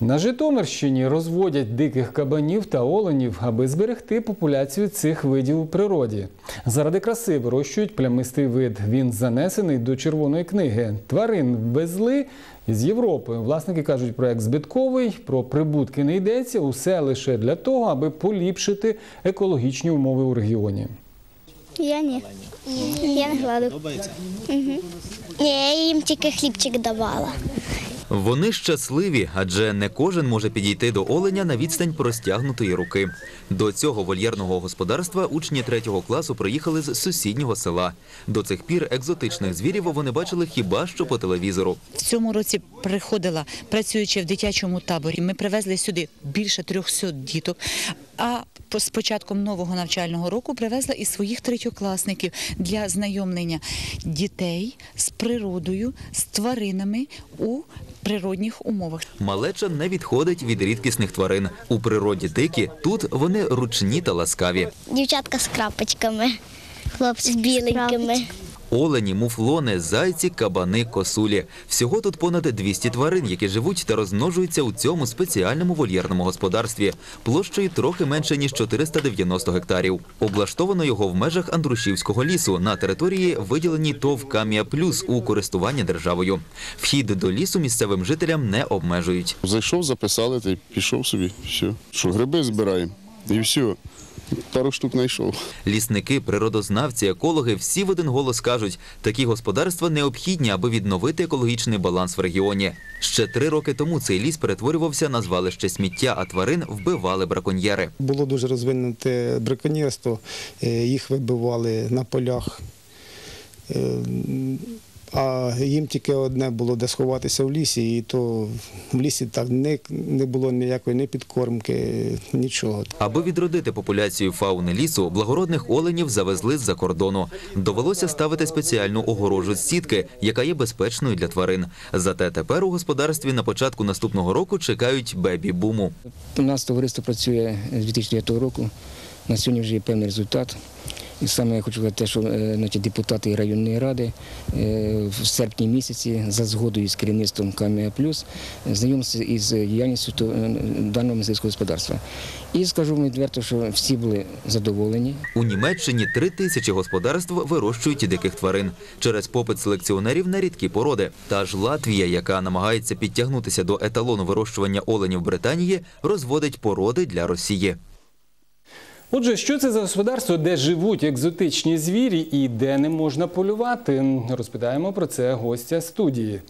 На Житомирщині розводять диких кабанів та оленів, аби зберегти популяцію цих видів у природі. Заради краси вирощують плямистий вид. Він занесений до червоної книги. Тварин везли з Європи. Власники кажуть, проект збитковий, про прибутки не йдеться. Усе лише для того, аби поліпшити екологічні умови у регіоні. Я ні. Я не гладив. Угу. Ні, я їм тільки хлібчик давала. Вони щасливі, адже не кожен може підійти до оленя на відстань простягнутої руки. До цього вольєрного господарства учні третього класу приїхали з сусіднього села. До цих пір екзотичних звірів вони бачили хіба що по телевізору. В цьому році приходила, працюючи в дитячому таборі. Ми привезли сюди більше 300 діток. А з початком нового навчального року привезла і своїх третьокласників для знайомлення дітей з природою, з тваринами у природних умовах. Малеча не відходить від рідкісних тварин. У природі дикі, тут вони ручні та ласкаві. Дівчатка з крапочками, хлопці з біленькими. Олені, муфлони, зайці, кабани, косулі. Всього тут понад 200 тварин, які живуть та розмножуються у цьому спеціальному вольєрному господарстві. Площею трохи менше ніж 490 гектарів. Облаштовано його в межах Андрушівського лісу на території, виділеній ТОВ Кам'я Плюс у користування державою. Вхід до лісу місцевим жителям не обмежують. Зайшов, записали та пішов собі. Все. Що гриби збираємо. І все. Пару штук знайшов. Лісники, природознавці, екологи всі в один голос кажуть, такі господарства необхідні, аби відновити екологічний баланс в регіоні. Ще три роки тому цей ліс перетворювався на звалище сміття, а тварин вбивали браконьєри. Було дуже розвинуте браконьєрство, е, їх вибивали на полях. А їм тільки одне було де сховатися в лісі, і то в лісі так не, не було ніякої ні підкормки, нічого. Аби відродити популяцію фауни лісу, благородних оленів завезли з-за кордону. Довелося ставити спеціальну огорожу з сітки, яка є безпечною для тварин. Зате тепер у господарстві на початку наступного року чекають бебі-буму. У нас товариство працює з 2009 року. На сьогодні вже є певний результат. І саме я хочу сказати те, що е, значить, депутати районної ради е, в серпні місяці за згодою з керівництвом КМЕ Плюс знайомилися із діяльністю е, даного мисливського господарства. І скажу відверто, що всі були задоволені. У Німеччині три тисячі господарств вирощують диких тварин через попит селекціонерів на рідкі породи. Та ж Латвія, яка намагається підтягнутися до еталону вирощування оленів Британії, розводить породи для Росії. Отже, що це за господарство, де живуть екзотичні звірі і де не можна полювати? Розпитаємо про це гостя студії.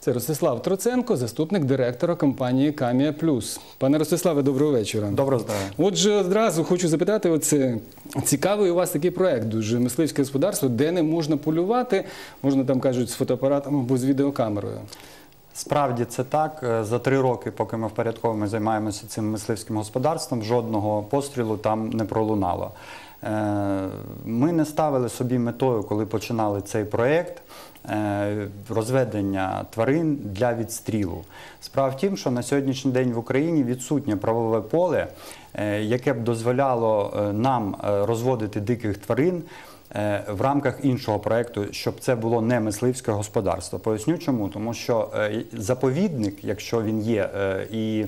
Це Ростислав Троценко, заступник директора компанії Камія Плюс. Пане Ростиславе, доброго вечора. Доброго здоров'я. Отже, одразу хочу запитати: оце цікавий у вас такий проект, дуже мисливське господарство, де не можна полювати, можна там кажуть з фотоапаратом або з відеокамерою. Справді це так. Е, За три роки, поки ми впорядково займаємося цим мисливським господарством, жодного пострілу там не пролунало. Е, Ми не ставили собі метою, коли починали цей проєкт, е, розведення тварин для відстрілу. Справа в тім, що на сьогоднішній день в Україні відсутнє правове поле, яке б дозволяло нам розводити диких тварин. Е, В рамках іншого проєкту, щоб це було не мисливське господарство. Поясню чому. Тому що е, заповідник, якщо він є, е, і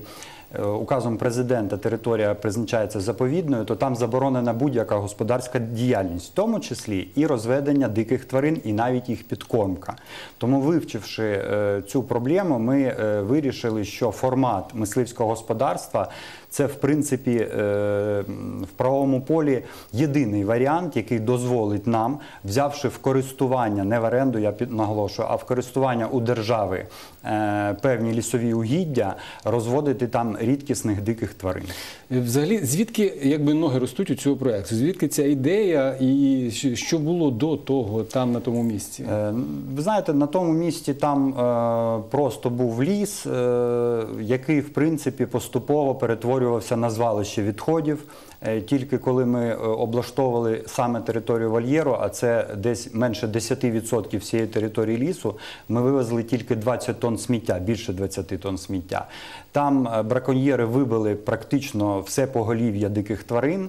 указом президента територія призначається заповідною, то там заборонена будь-яка господарська діяльність, в тому числі і розведення диких тварин, і навіть їх підкормка. Тому, вивчивши е, цю проблему, ми е, вирішили, що формат мисливського господарства це в принципі е, в правовому полі єдиний варіант, який дозволить нам, взявши в користування, не в оренду, я наголошую, а в користування у держави е, певні лісові угіддя, розводити там рідкісних диких тварин. Е, Взагалі, звідки якби ноги ростуть у цього проекту? Звідки ця ідея і що- що було до того там на тому місці? Е, Ви знаєте, на тому місці там е, просто був ліс, е, який в принципі поступово перетворювався на звалище відходів. Е, Тільки коли ми е, облаштовували саме територію вольєру, а це десь менше 10% всієї території лісу, ми вивезли тільки 20 тонн сміття, більше 20 тонн сміття. Там е, браконьєри вибили практично все поголів'я диких тварин.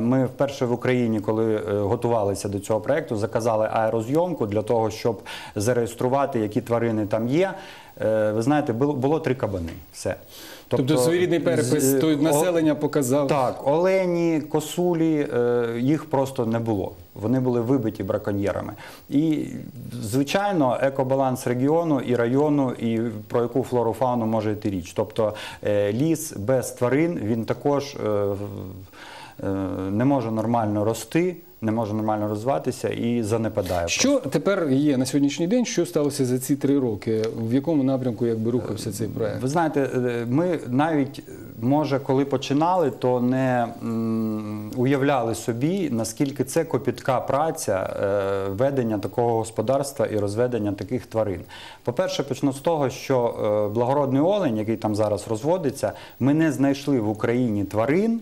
Ми вперше в Україні, коли готувалися до цього проекту, заказали аерозйомку для того, щоб зареєструвати, які тварини там є. Е, ви знаєте, було, було три кабани. Все. Тобто, своєрідний перепис з- той о- населення показав. Так, олені, косулі, е, їх просто не було. Вони були вибиті браконьєрами. І, звичайно, екобаланс регіону і району, і про яку флору фауну може йти річ. Тобто е, ліс без тварин він також е, е, не може нормально рости, не може нормально розвиватися і занепадає. Що тепер є на сьогоднішній день? Що сталося за ці три роки? В якому напрямку якби рухався цей проект? Ви знаєте, е, ми навіть, може, коли починали, то не уявляли собі, наскільки це копітка праця е, ведення такого господарства і розведення таких тварин. По-перше, почну з того, що е, благородний олень, який там зараз розводиться, ми не знайшли в Україні тварин.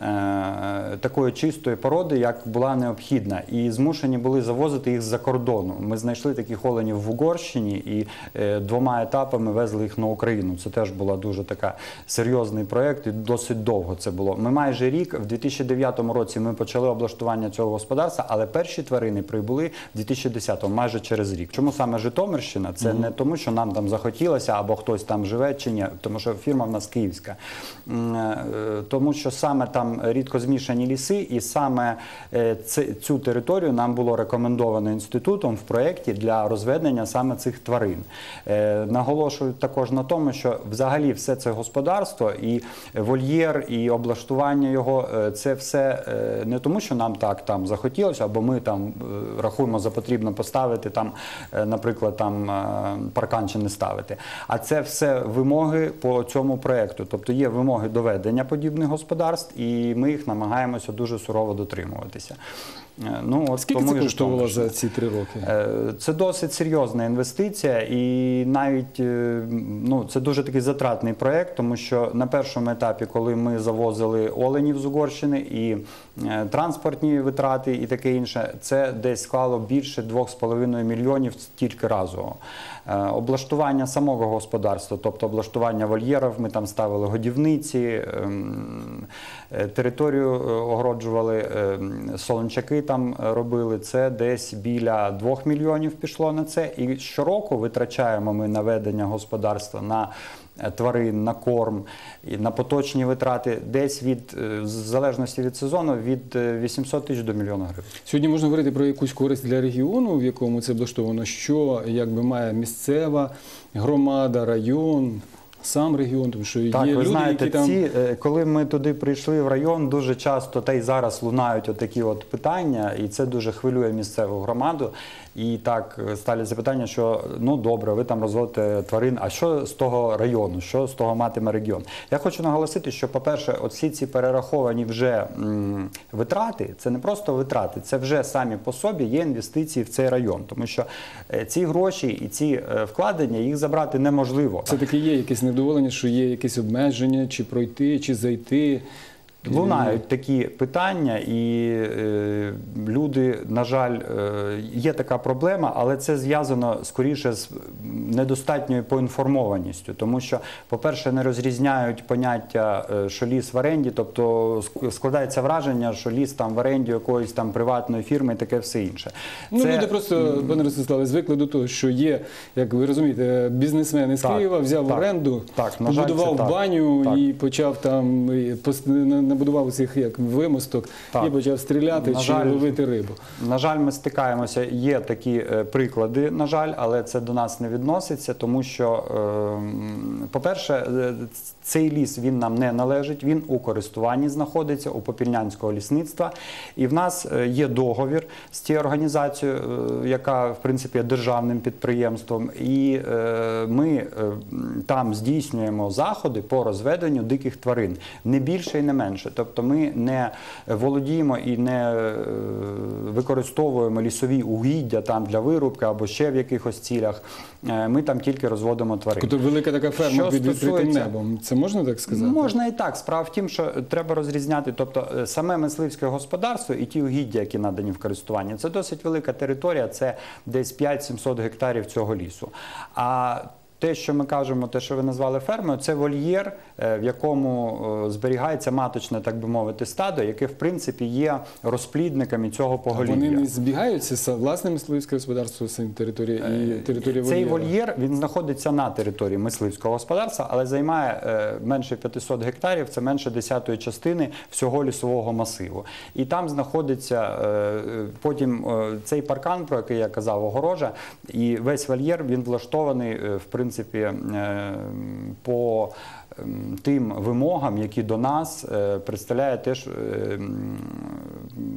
Е, Такої чистої породи, як була необхідна, і змушені були завозити їх з-за кордону. Ми знайшли таких оленів в Угорщині і е, двома етапами везли їх на Україну. Це теж була дуже така серйозний проєкт, і досить довго це було. Ми майже рік, в 2009 році, ми почали облаштування цього господарства, але перші тварини прибули в 2010-му, майже через рік. Чому саме Житомирщина? Це не тому, що нам там захотілося або хтось там живе чи ні, тому що фірма в нас київська. Е, Тому що саме там рідко змішані ліси, і саме е, цю територію нам було рекомендовано інститутом в проєкті для розведення саме цих тварин. Е, Наголошую також на тому, що взагалі все це господарство і вольєр, і облаштування його е, це все не тому, що нам так там захотілося, або ми там рахуємо за потрібно поставити там, наприклад, там паркан чи не ставити. А це все вимоги по цьому проєкту. Тобто є вимоги до ведення подібних господарств, і ми їх намагаємося дуже сурово дотримуватися. Е, Ну, от Скільки тому це коштувало за ці три роки? Е, Це досить серйозна інвестиція, і навіть е, ну, це дуже такий затратний проєкт, тому що на першому етапі, коли ми завозили оленів з Угорщини і транспортні витрати і таке інше, це десь склало більше 2,5 мільйонів тільки разово. Е, Облаштування самого господарства, тобто облаштування вольєрів, ми там ставили годівниці, ем, е, територію е, огороджували, ем, солончаки там е, робили. Це десь біля 2 мільйонів пішло на це. І щороку витрачаємо ми на ведення господарства на е, тварин, на корм, на поточні витрати десь від, е, в залежності від сезону, е, 800 тисяч до мільйона гривень. Сьогодні можна говорити про якусь користь для регіону, в якому це облаштовано, що якби має місцева громада, район, сам регіон, тому що Так, є ви люди, знаєте, які там ці, е, коли ми туди прийшли в район, дуже часто та й зараз лунають отакі от питання, і це дуже хвилює місцеву громаду. І так е, ставлять запитання, що ну добре, ви там розводите тварин, а що з того району, що з того матиме регіон? Я хочу наголосити, що, по-перше, всі ці перераховані вже витрати, це не просто витрати, це вже самі по собі є інвестиції в цей район, тому що е, ці гроші і ці е, вкладення їх забрати неможливо. все-таки є якесь невдоволення, що є якісь обмеження, чи пройти, чи зайти. Лунають такі питання, і е, люди, на жаль, е, є така проблема, але це зв'язано скоріше з недостатньою поінформованістю. Тому що, по-перше, не розрізняють поняття, е, що ліс в оренді, тобто ск- складається враження, що ліс там в оренді якоїсь там приватної фірми і таке все інше. Ну, Це- люди просто, пане Ростиславе, звикли до того, що є, як ви розумієте, бізнесмен із Так, Києва взяв в оренду, так, на жаль, баню Так. і почав там і пос- на- набудував цих як вимосток Так. і почав стріляти На чи жаль, ловити рибу. На жаль, ми стикаємося. Є такі е, приклади, на жаль, але це до нас не відноситься, тому що, е, по-перше, е, цей ліс він нам не належить, він у користуванні знаходиться у Попільнянського лісництва. І в нас е, є договір з цією організацією, яка в принципі є державним підприємством. І ми там здійснюємо заходи по розведенню диких тварин, не більше і не менше. Тобто ми не володіємо і не е, використовуємо лісові угіддя там для вирубки або ще в якихось цілях. Е, Ми там тільки розводимо тварин. Тобто велика така ферма під відкритим небом. Це можна так сказати? Можна і так. Справа в тім, що треба розрізняти, тобто е, саме мисливське господарство і ті угіддя, які надані в користування, це досить велика територія, це десь 5-700 гектарів цього лісу. А те, що ми кажемо, те, що ви назвали фермою, це вольєр, е, в якому е, зберігається маточне, так би мовити, стадо, яке в принципі є розплідниками цього поголів'я. Вони не збігаються з власним мисливським господарством з території і території Цей вольєр він знаходиться на території мисливського господарства, але займає е, менше 500 гектарів, це менше десятої частини всього лісового масиву. І там знаходиться е, е, потім е, цей паркан, про який я казав, огорожа, і весь вольєр він влаштований е, в принципі е, по ем, тим вимогам, які до нас е, представляє теж е,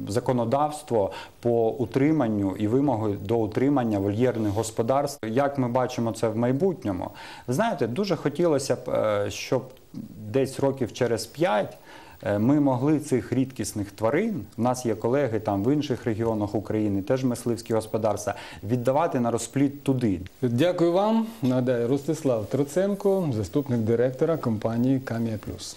законодавство по утриманню і вимоги до утримання вольєрних господарств. Як ми бачимо це в майбутньому, знаєте, дуже хотілося б, щоб десь років через п'ять. Е, Ми могли цих рідкісних тварин, в нас є колеги там в інших регіонах України, теж мисливські господарства, віддавати на розплід туди, Дякую вам. Нагадаю, Ростислав Троценко, заступник директора компанії Камія Плюс.